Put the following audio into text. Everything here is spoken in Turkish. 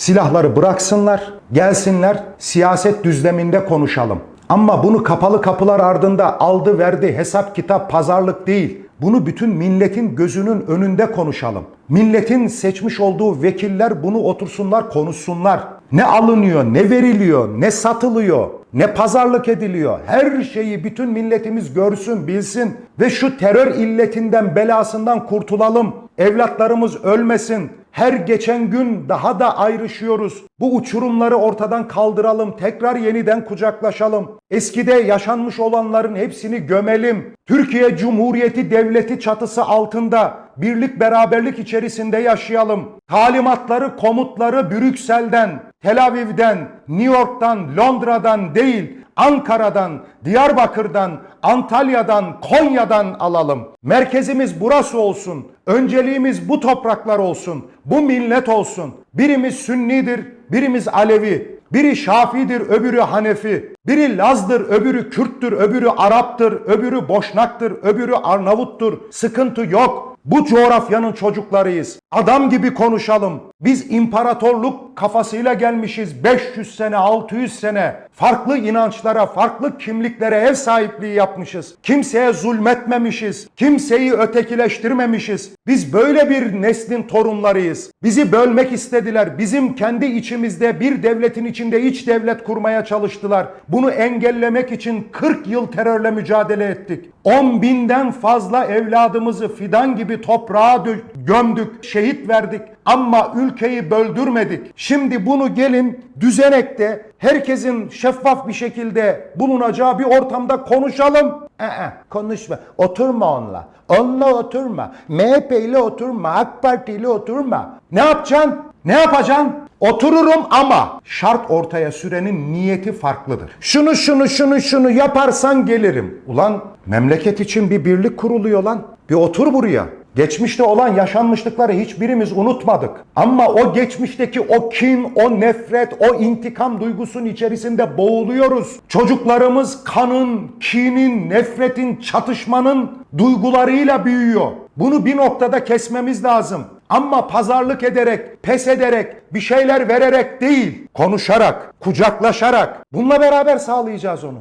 Silahları bıraksınlar, gelsinler, siyaset düzleminde konuşalım. Ama bunu kapalı kapılar ardında aldı verdi hesap kitap pazarlık değil. Bunu bütün milletin gözünün önünde konuşalım. Milletin seçmiş olduğu vekiller bunu otursunlar konuşsunlar. Ne alınıyor, ne veriliyor, ne satılıyor, ne pazarlık ediliyor. Her şeyi bütün milletimiz görsün, bilsin ve şu terör illetinden, belasından kurtulalım. Evlatlarımız ölmesin. Her geçen gün daha da ayrışıyoruz. Bu uçurumları ortadan kaldıralım. Tekrar yeniden kucaklaşalım. Eskide yaşanmış olanların hepsini gömelim. Türkiye Cumhuriyeti Devleti çatısı altında birlik beraberlik içerisinde yaşayalım. Talimatları, komutları Brüksel'den, Tel Aviv'den, New York'tan, Londra'dan değil, Ankara'dan, Diyarbakır'dan, Antalya'dan, Konya'dan alalım. Merkezimiz burası olsun. Önceliğimiz bu topraklar olsun. Bu millet olsun. Birimiz Sünnidir, birimiz Alevi. Biri Şafi'dir, öbürü Hanefi. Biri Laz'dır, öbürü Kürttür, öbürü Arap'tır, öbürü Boşnak'tır, öbürü Arnavut'tur. Sıkıntı yok. Bu coğrafyanın çocuklarıyız. Adam gibi konuşalım. Biz imparatorluk kafasıyla gelmişiz. 500 sene, 600 sene. Farklı inançlara, farklı kimliklere ev sahipliği yapmışız. Kimseye zulmetmemişiz. Kimseyi ötekileştirmemişiz. Biz böyle bir neslin torunlarıyız. Bizi bölmek istediler. Bizim kendi içimizde bir devletin içinde iç devlet kurmaya çalıştılar. Bunu engellemek için 40 yıl terörle mücadele ettik. 10 binden fazla evladımızı fidan gibi toprağa gömdük, şehit verdik ama ülkeyi böldürmedik. Şimdi bunu gelin düzenekte herkesin şeffaf bir şekilde bulunacağı bir ortamda konuşalım. Ee, konuşma. Oturma onunla. Onunla oturma. MHP ile oturma. AK Parti ile oturma. Ne yapacaksın? Ne yapacaksın? Otururum ama şart ortaya sürenin niyeti farklıdır. Şunu şunu şunu şunu yaparsan gelirim. Ulan memleket için bir birlik kuruluyor lan. Bir otur buraya. Geçmişte olan yaşanmışlıkları hiçbirimiz unutmadık. Ama o geçmişteki o kin, o nefret, o intikam duygusunun içerisinde boğuluyoruz. Çocuklarımız kanın, kinin, nefretin, çatışmanın duygularıyla büyüyor. Bunu bir noktada kesmemiz lazım. Ama pazarlık ederek, pes ederek, bir şeyler vererek değil, konuşarak, kucaklaşarak bununla beraber sağlayacağız onu.